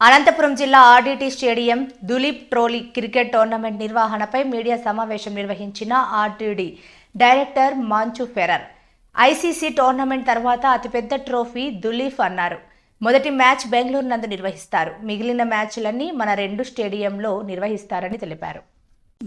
అనంతపురం జిల్లా RDT stadium Duleep trophy cricket tournament నిర్వహణపై media సమావేశం నిర్వహించిన RTD director Moncho Ferrer. ICC tournament తర్వాత అతిపెద్ద ట్రోఫీ దులీప్ అన్నారు. మొదటి మ్యాచ్ బెంగళూరు నందు నిర్వహిస్తారు. మిగిలిన మ్యాచ్లన్నీ మన రెండు స్టేడియంలో నిర్వహిస్తారని తెలిపారు.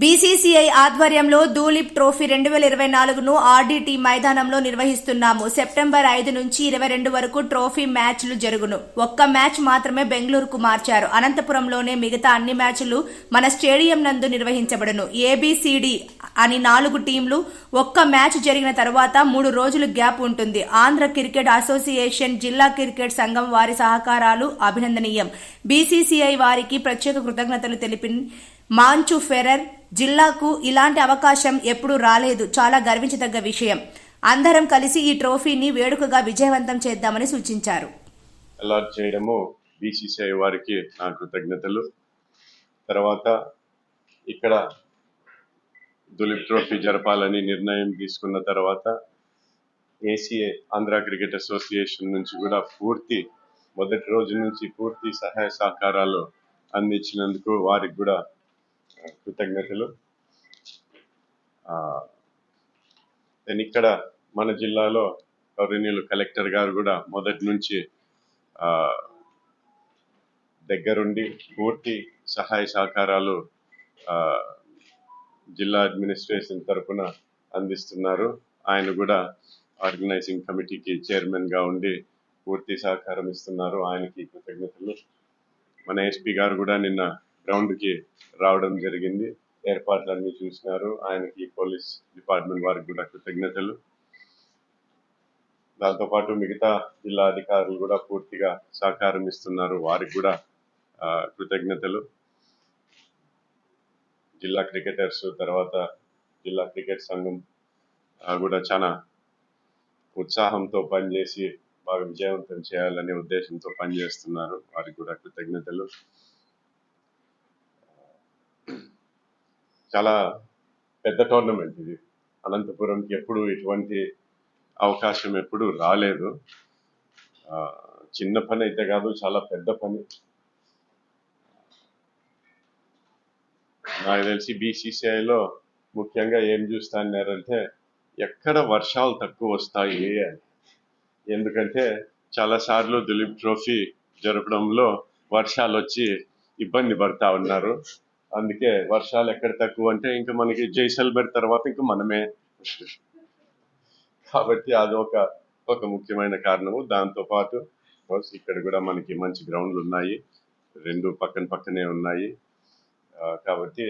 బీసీసీఐ ఆధ్వర్యంలో దూలిప్ ట్రోఫీ రెండు వేల ఇరవై నాలుగును ఆర్డీటీ మైదానంలో నిర్వహిస్తున్నాము. సెప్టెంబర్ ఐదు నుంచి ఇరవై రెండు వరకు ట్రోఫీ మ్యాచ్లు జరుగును. ఒక్క మ్యాచ్ మాత్రమే బెంగళూరుకు మార్చారు. అనంతపురంలోనే మిగతా అన్ని మ్యాచ్లు మన స్టేడియం నందు నిర్వహించబడును. ఏబిసిడి అని నాలుగు టీంలు ఒక్క మ్యాచ్ జరిగిన తర్వాత మూడు రోజులు గ్యాప్ ఉంటుంది. ఆంధ్ర క్రికెట్ అసోసియేషన్ జిల్లా క్రికెట్ సంఘం వారి సహకారాలు అభినందనీయం. బీసీసీఐ వారికి ప్రత్యేక కృతజ్ఞతలు తెలిపి మాంచు ఫెరర్ జిల్లాకు ఇలాంటి అవకాశం ఎప్పుడూ రాలేదు. చాలా గర్వించదగ్గ విషయం. అందరం కలిసి ఈ ట్రోఫీని వేడుకగా విజయవంతం చేద్దామని సూచించారు. అలాట్ చేయడము బీసీసీఐ వారికి నా కృతజ్ఞతలు. తర్వాత ఇక్కడ దులీప్ ట్రోఫీ జరపాలని నిర్ణయం తీసుకున్న తర్వాత ఏసీఏ ఆంధ్ర క్రికెట్ అసోసియేషన్ నుంచి కూడా పూర్తి మొదటి రోజు నుంచి పూర్తి సహాయ సహకారాలు అందించినందుకు వారికి కూడా కృతజ్ఞతలు. ఇక్కడ మన జిల్లాలో గౌరవనీయులు కలెక్టర్ గారు కూడా మొదటి నుంచి దగ్గరుండి పూర్తి సహాయ సహకారాలు జిల్లా అడ్మినిస్ట్రేషన్ తరఫున అందిస్తున్నారు. ఆయన కూడా ఆర్గనైజింగ్ కమిటీకి చైర్మన్గా ఉండి పూర్తి సహకారం ఇస్తున్నారు. ఆయనకి కృతజ్ఞతలు. మన ఎస్పీ గారు కూడా నిన్న గ్రౌండ్కి రావడం జరిగింది. ఏర్పాట్లన్నీ చూసినారు. ఆయనకి పోలీస్ డిపార్ట్మెంట్ వారికి కూడా కృతజ్ఞతలు. దాంతో పాటు మిగతా జిల్లా అధికారులు కూడా పూర్తిగా సహకారం ఇస్తున్నారు. వారికి కూడా కృతజ్ఞతలు. జిల్లా క్రికెటర్స్ తర్వాత జిల్లా క్రికెట్ సంఘం కూడా చాలా ఉత్సాహంతో పనిచేసి బాగా విజయవంతం చేయాలనే ఉద్దేశంతో పనిచేస్తున్నారు. వారికి కూడా కృతజ్ఞతలు. చాలా పెద్ద టోర్నమెంట్ ఇది. అనంతపురంకి ఎప్పుడు ఇటువంటి అవకాశం ఎప్పుడు రాలేదు. ఆ, చిన్న పని అయితే కాదు చాలా పెద్ద పని. నాకు తెలిసి బీసీసీఐలో ముఖ్యంగా ఏం చూస్తాన్నారంటే ఎక్కడ వర్షాలు తక్కువ వస్తాయి అని. ఎందుకంటే చాలా సార్లు దిలీప్ ట్రోఫీ జరపడంలో వర్షాలు వచ్చి ఇబ్బంది పడతా ఉన్నారు. అందుకే వర్షాలు ఎక్కడ తక్కువ అంటే ఇంకా మనకి జైసల్మేర్ తర్వాత ఇంకా మనమే. కాబట్టి అది ఒక ఒక ముఖ్యమైన కారణము. దాంతో పాటు కోర్స్ ఇక్కడ కూడా మనకి మంచి గ్రౌండ్లు ఉన్నాయి. రెండు పక్కన పక్కనే ఉన్నాయి. కాబట్టి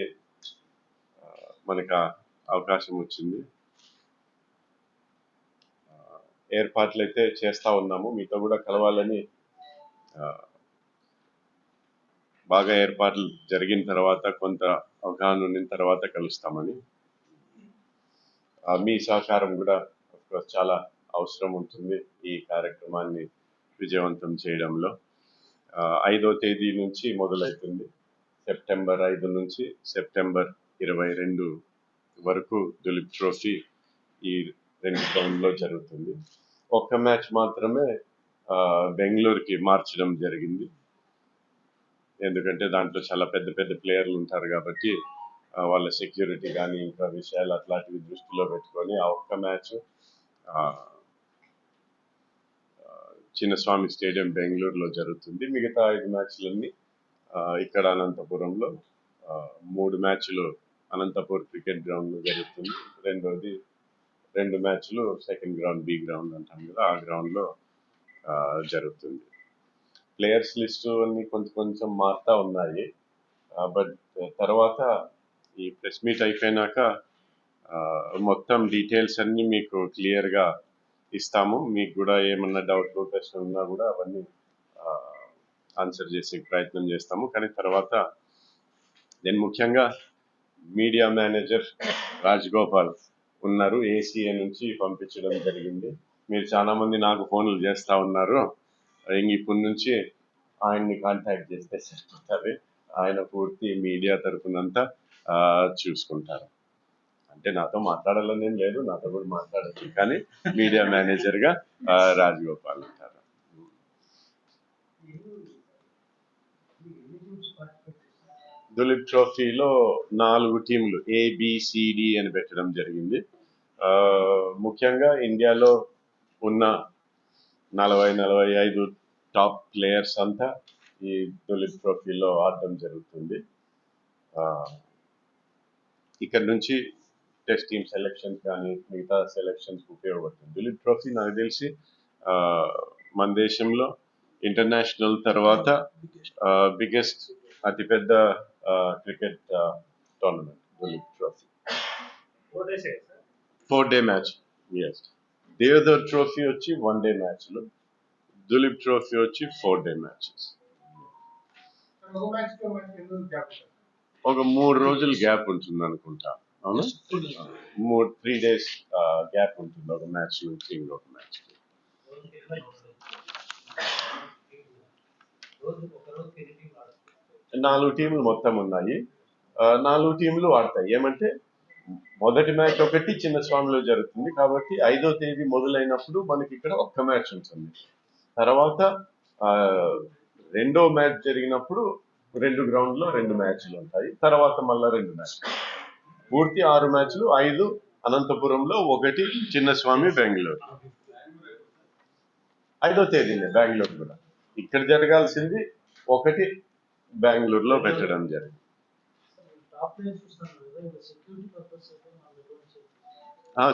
మనకు అవకాశం వచ్చింది. ఏర్పాట్లు అయితే చేస్తూ ఉన్నాము. మీతో కూడా కలవాలని బాగా ఏర్పాట్లు జరిగిన తర్వాత కొంత అవగాహన ఉన్న తర్వాత కలుస్తామని. మీ సహకారం కూడా చాలా అవసరం ఉంటుంది ఈ కార్యక్రమాన్ని విజయవంతం చేయడంలో. ఐదో తేదీ నుంచి మొదలవుతుంది. సెప్టెంబర్ ఐదు నుంచి సెప్టెంబర్ ఇరవై రెండు వరకు దులీప్ ట్రోఫీ ఈ రెండు టౌన్లో జరుగుతుంది. ఒక్క మ్యాచ్ మాత్రమే బెంగళూరుకి మార్చడం జరిగింది. ఎందుకంటే దాంట్లో చాలా పెద్ద పెద్ద ప్లేయర్లు ఉంటారు కాబట్టి వాళ్ళ సెక్యూరిటీ కానీ ఇంకా విషయాలు అట్లాంటివి దృష్టిలో పెట్టుకొని ఆ ఒక్క మ్యాచ్ చిన్నస్వామి స్టేడియం బెంగళూరులో జరుగుతుంది. మిగతా ఐదు మ్యాచ్లన్నీ ఇక్కడ అనంతపురంలో మూడు మ్యాచ్లు అనంతపూర్ క్రికెట్ గ్రౌండ్లో జరుగుతుంది. రెండోది రెండు మ్యాచ్లు సెకండ్ గ్రౌండ్ బి గ్రౌండ్ అంటాం కదా ఆ గ్రౌండ్లో జరుగుతుంది. ప్లేయర్స్ లిస్టు అన్ని కొంచెం కొంచెం మారుతా ఉన్నాయి. బట్ తర్వాత ఈ ప్రెస్ మీట్ అయిపోయినాక మొత్తం డీటెయిల్స్ అన్నీ మీకు క్లియర్గా ఇస్తాము. మీకు కూడా ఏమన్నా డౌట్ ప్రశ్న ఉన్నా కూడా అవన్నీ ఆన్సర్ చేసే ప్రయత్నం చేస్తాము. కానీ తర్వాత నేను ముఖ్యంగా మీడియా మేనేజర్ రాజ్ గోపాల్ ఉన్నారు. ఏసీఏ నుంచి పంపించడం జరిగింది. మీరు చాలామంది నాకు ఫోన్లు చేస్తూ ఉన్నారు. ఇప్పటి నుంచి ఆయన్ని కాంటాక్ట్ చేస్తే సరిపోతుంది. ఆయన పూర్తి మీడియా తరఫునంతా చూసుకుంటారు. అంటే నాతో మాట్లాడాలని ఏం లేదు నాతో కూడా మాట్లాడచ్చు. కానీ మీడియా మేనేజర్గా ఆ, అంటారు ఉంటారు. దులీప్ ట్రోఫీలో నాలుగు టీంలు ఏబిసిడి అని పెట్టడం జరిగింది. ఆ, ముఖ్యంగా ఇండియాలో ఉన్న నలభై నలభై ఐదు టాప్ ప్లేయర్స్ అంతా ఈ దులీప్ ట్రోఫీలో ఆడడం జరుగుతుంది. ఇక్కడ నుంచి టెస్ట్ టీమ్ సెలెక్షన్ కానీ మిగతా సెలెక్షన్స్ ఉపయోగపడుతుంది. దులీప్ ట్రోఫీ నాకు తెలిసి ఆ, మన దేశంలో ఇంటర్నేషనల్ తర్వాత బిగ్గెస్ట్ అతిపెద్ద cricket tournament Duleep trophy. Four day match yes Deodhar trophy వచ్చి వన్ డే మ్యాచ్లు దులీప్ ట్రోఫీ వచ్చి ఫోర్ డే మ్యాచెస్. ఒక మూడు రోజులు గ్యాప్ ఉంటుంది అనుకుంటా. అవునా? మూడు త్రీ డేస్ గ్యాప్ ఉంటుంది ఒక మ్యాచ్ నుంచి ఇంకొక మ్యాచ్. నాలుగు టీంలు మొత్తం ఉన్నాయి. నాలుగు టీంలు ఆడతాయి. ఏమంటే మొదటి మ్యాచ్ ఒకటి చిన్న స్వామిలో జరుగుతుంది కాబట్టి ఐదో తేదీ మొదలైనప్పుడు మనకి ఇక్కడ ఒక్క మ్యాచ్ ఉంటుంది. తర్వాత రెండో మ్యాచ్ జరిగినప్పుడు రెండు గ్రౌండ్లో రెండు మ్యాచ్లు ఉంటాయి. తర్వాత మళ్ళా రెండు మ్యాచ్లు. పూర్తి ఆరు మ్యాచ్లు ఐదు అనంతపురంలో ఒకటి చిన్నస్వామి బెంగళూరు. ఐదో తేదీనే బెంగళూరు కూడా. ఇక్కడ జరగాల్సింది ఒకటి బెంగళూరులో పెట్టడం జరిగింది.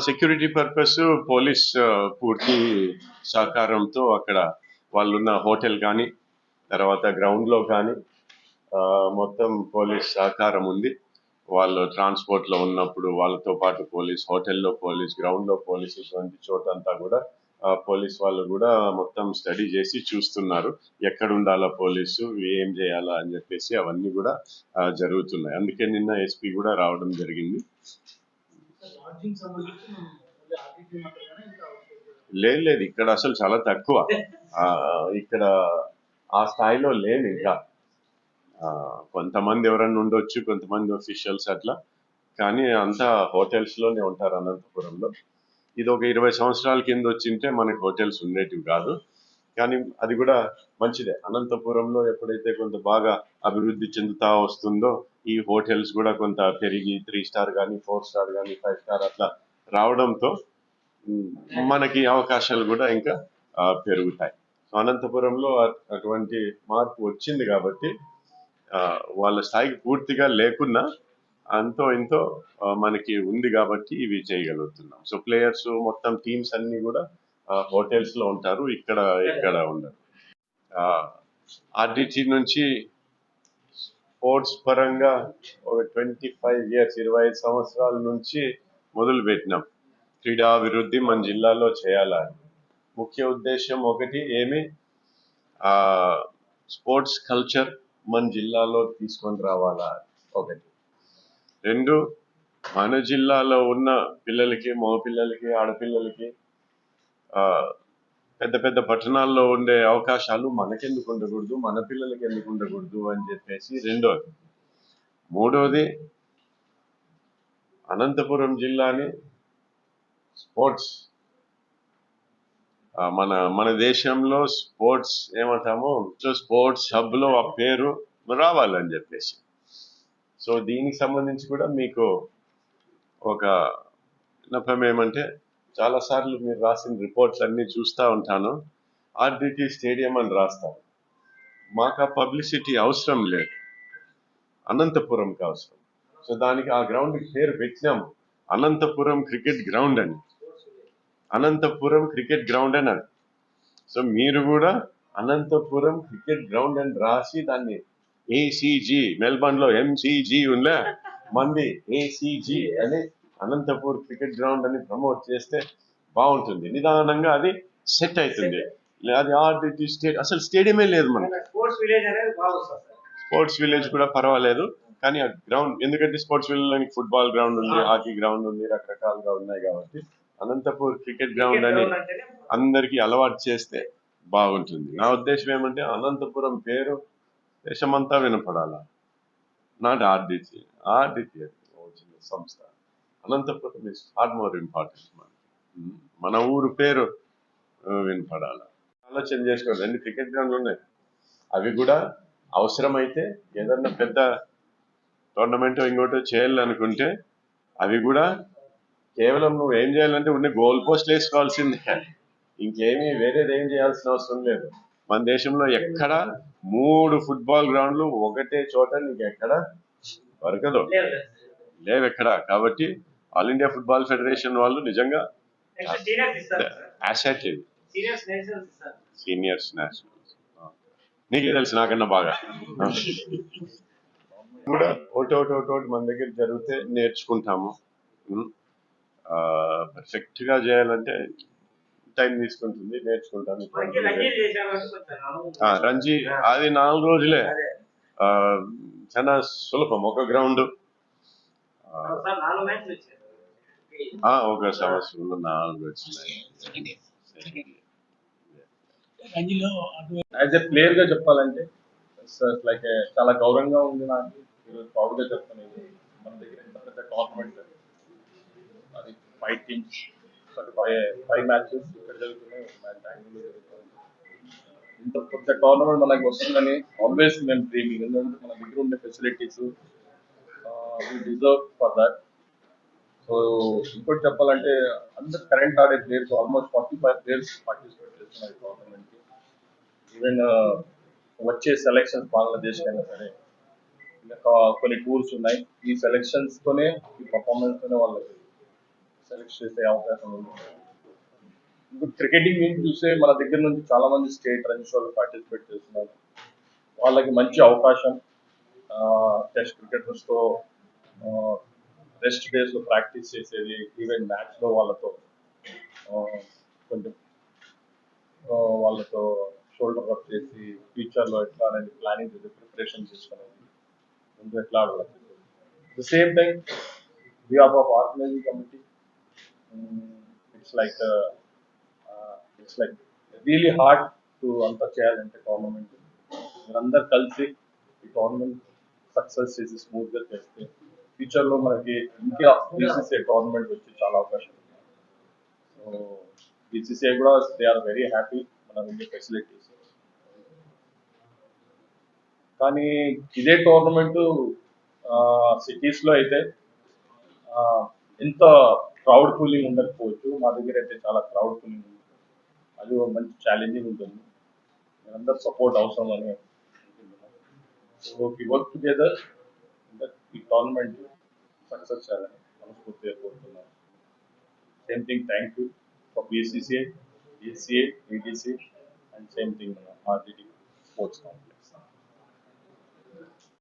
సెక్యూరిటీ పర్పస్ పోలీస్ పూర్తి సహకారంతో అక్కడ వాళ్ళున్న హోటల్ కానీ తర్వాత గ్రౌండ్లో కానీ మొత్తం పోలీస్ సహకారం ఉంది. వాళ్ళు ట్రాన్స్పోర్ట్లో ఉన్నప్పుడు వాళ్ళతో పాటు పోలీస్ హోటల్లో పోలీస్ గ్రౌండ్లో పోలీస్ ఇటువంటి చోటంతా కూడా పోలీస్ వాళ్ళు కూడా మొత్తం స్టడీ చేసి చూస్తున్నారు. ఎక్కడ ఉండాలా పోలీసు ఏం చేయాలా అని చెప్పేసి అవన్నీ కూడా జరుగుతున్నాయి. అందుకే నిన్న ఎస్పీ కూడా రావడం జరిగింది. లేదు లేదు. ఇక్కడ అసలు చాలా తక్కువ. ఆ, ఇక్కడ ఆ స్థాయిలో లేని ఇంకా. కొంతమంది ఎవరన్నా ఉండొచ్చు కొంతమంది ఒఫీషియల్స్ అట్లా. కానీ అంతా హోటల్స్లోనే ఉంటారు అనంతపురంలో. ఇది ఒక ఇరవై సంవత్సరాల కింద వచ్చింటే మనకి హోటల్స్ ఉండేటివి కాదు. కానీ అది కూడా మంచిదే. అనంతపురంలో ఎప్పుడైతే కొంత బాగా అభివృద్ధి చెందుతా వస్తుందో ఈ హోటల్స్ కూడా కొంత పెరిగి త్రీ స్టార్ కానీ ఫోర్ స్టార్ కానీ ఫైవ్ స్టార్ అట్లా రావడంతో మనకి అవకాశాలు కూడా ఇంకా పెరుగుతాయి. సో అనంతపురంలో అటువంటి మార్పు వచ్చింది కాబట్టి వాళ్ళ స్థాయికి పూర్తిగా లేకున్నా అంతో ఇంతో మనకి ఉంది కాబట్టి ఇవి చేయగలుగుతున్నాం. సో ప్లేయర్స్ మొత్తం టీమ్స్ అన్ని కూడా హోటల్స్లో ఉంటారు ఇక్కడ ఇక్కడ ఉండరు. ఆర్డిటీ నుంచి స్పోర్ట్స్ పరంగా ఒక ట్వంటీ ఫైవ్ ఇయర్స్ ఇరవై ఐదు సంవత్సరాల నుంచి మొదలు పెట్టినాం క్రీడాభివృద్ధి మన జిల్లాలో చేయాలని. ముఖ్య ఉద్దేశం ఒకటి ఏమి? స్పోర్ట్స్ కల్చర్ మన జిల్లాలో తీసుకొని రావాలా ఒకటి. రెండు మన జిల్లాలో ఉన్న పిల్లలకి మగ పిల్లలకి ఆడపిల్లలకి పెద్ద పెద్ద పట్టణాల్లో ఉండే అవకాశాలు మనకెందుకు ఉండకూడదు మన పిల్లలకి ఎందుకు ఉండకూడదు అని చెప్పేసి రెండోది. మూడోది అనంతపురం జిల్లాని స్పోర్ట్స్ మన మన దేశంలో స్పోర్ట్స్ ఏమంటాము సో స్పోర్ట్స్ హబ్లో ఆ పేరు రావాలని చెప్పేసి. సో దీనికి సంబంధించి కూడా మీకు ఒక విన్నపం ఏమంటే చాలా సార్లు మీరు రాసిన రిపోర్ట్స్ అన్ని చూస్తూ ఉంటాను. ఆర్డిటీ స్టేడియం అని రాస్తాను మాకు ఆ పబ్లిసిటీ అవసరం లేదు. అనంతపురంకి అవసరం. సో దానికి ఆ గ్రౌండ్కి పేరు పెట్టినాము. అనంతపురం క్రికెట్ గ్రౌండ్ అని. అనంతపురం క్రికెట్ గ్రౌండ్ అని. అది సో మీరు కూడా అనంతపురం క్రికెట్ గ్రౌండ్ అని రాసి దాన్ని ఏసీజీ మెల్బర్న్లో ఎంసీజీ ఉందా? మంది ఏసీజీ అని అనంతపూర్ క్రికెట్ గ్రౌండ్ అని ప్రమోట్ చేస్తే బాగుంటుంది. నిదానంగా అది సెట్ అవుతుంది. అది ఆర్డిటి స్టేట్ అసలు స్టేడియమే లేదు మనకి. స్పోర్ట్స్ విలేజ్ అనేది బాగుంది సార్. స్పోర్ట్స్ విలేజ్ కూడా పర్వాలేదు కానీ ఆ గ్రౌండ్ ఎందుకంటే స్పోర్ట్స్ విలేజ్ ఫుట్బాల్ గ్రౌండ్ ఉంది హాకీ గ్రౌండ్ ఉంది రకరకాలుగా ఉన్నాయి కాబట్టి అనంతపూర్ క్రికెట్ గ్రౌండ్ అని అందరికీ అలవాటు చేస్తే బాగుంటుంది. నా ఉద్దేశం ఏమంటే అనంతపురం పేరు దేశమంతా వినపడాల? నాట్ ఆర్డిటి ఆర్డిటి చిన్న సంస్థ. Anantapuram is far more important మనకి. మన ఊరు పేరు వినపడాల? ఆలోచన చేసుకోవాలి ఎన్ని క్రికెట్ గ్రౌండ్లు ఉన్నాయి. అవి కూడా అవసరమైతే ఏదన్నా పెద్ద టోర్నమెంట్ ఇంకోటో చేయాలనుకుంటే అవి కూడా కేవలం నువ్వు ఏం చేయాలంటే ఉన్న గోల్ పోస్ట్ వేసుకోవాల్సిందే. ఇంకేమీ వేరేది ఏం చేయాల్సిన అవసరం లేదు. మన దేశంలో ఎక్కడ మూడు ఫుట్బాల్ గ్రౌండ్లు ఒకటే చోట నీకు ఎక్కడ దొరకదు. లేవు ఎక్కడ కాబట్టి ఆల్ ఇండియా ఫుట్బాల్ ఫెడరేషన్ వాళ్ళు నిజంగా సీనియర్స్ ఇస్తారు సార్. యాసెట్ ఇది సీనియర్స్ నేషనల్స్. నీకే తెలుసు నాకన్నా బాగా. కూడా ఒకటి ఒకటి ఒకటి ఒకటి మన దగ్గర జరిగితే నేర్చుకుంటాము. పర్ఫెక్ట్గా చేయాలంటే టైం తీసుకుంటుంది నేర్చుకుంటాను. రంజీ అది నాలుగు రోజులే. చాలా సులభం ఒక గ్రౌండ్. ఒక సంవత్సరంలో నాలుగు వచ్చినాయి. యాజ్ ఎ ప్లేయర్గా చెప్పాలంటే లైక్ చాలా గౌరవంగా ఉంది నాకు. ఈరోజు ప్రౌడ్గా చెప్తాను మన దగ్గర ఇంత పెద్ద టోర్నమెంట్ అది ఫైవ్ టీమ్స్ ఫైవ్ మ్యాచెస్ ఇక్కడ జరుగుతున్నాయి. ఇంత పెద్ద టోర్నమెంట్ మనకి వస్తుందని ఆల్వేస్ మేము డ్రీమింగ్ ఎందుకంటే మన దగ్గర ఉండే facilities deserve for that so ఇంకోటి చెప్పాలంటే అందరు కరెంట్ ఆడే players almost forty five players participate చేస్తున్నారు ఈ టోర్నమెంట్కి ఈవెన్ వచ్చే సెలక్షన్స్ బంగ్లాదేశ్ అయినా సరే. ఇంకా కొన్ని టూర్స్ ఉన్నాయి. ఈ సెలక్షన్స్ తోనే ఈ పర్ఫార్మెన్స్ తోనే వాళ్ళకి సెలెక్ట్ చేసే అవకాశం ఉంది ఇప్పుడు క్రికెటింగ్ నుంచి చూస్తే మన దగ్గర నుంచి చాలా మంది స్టేట్ రన్స్ వాళ్ళు పార్టిసిపేట్ చేస్తున్నారు. వాళ్ళకి మంచి అవకాశం టెస్ట్ క్రికెటర్స్తో రెస్ట్ డేస్లో ప్రాక్టీస్ చేసేది ఈవెన్ మ్యాచ్లో వాళ్ళతో కొంచెం వాళ్ళతో షోల్డర్ అప్ చేసి ఫ్యూచర్లో ఎట్లా అనేది ప్లానింగ్ చేసి ప్రిపరేషన్ చేసుకునేది. ముందు ఎట్లా ఆడాలి the same time we of of organizing committee it's like it's like really hard to అంతా చేయాలంటే టోర్నమెంట్ మీరందరు కలిసి ఈ టోర్నమెంట్ సక్సెస్ చేసి స్మూత్గా చేస్తే ఫ్యూచర్లో మనకి ఇంకా బీసీసీఐ టోర్నమెంట్ వచ్చి చాలా అవకాశం ఉంది సో బీసీసీఐ కూడా దే ఆర్ వెరీ హ్యాపీ మన ఉండే ఫెసిలిటీస్ కానీ ఇదే టోర్నమెంట్ సిటీస్లో అయితే ఎంత క్రౌడ్ కూలింగ్ ఉండకపోవచ్చు. మా దగ్గర అయితే చాలా క్రౌడ్ కూలింగ్ ఉంది అది ఒక మంచి ఛాలెంజింగ్ ఉంటుంది. అందరు సపోర్ట్ అవసరం అని సో వి వర్క్ టుగెదర్ ఈ టోర్నమెంట్ సక్సెస్ చేయాలని మనస్ఫూర్తిగా కోరుతున్నాను. Same thing thank you for BCCI ACI ETC and same thing RTT sports council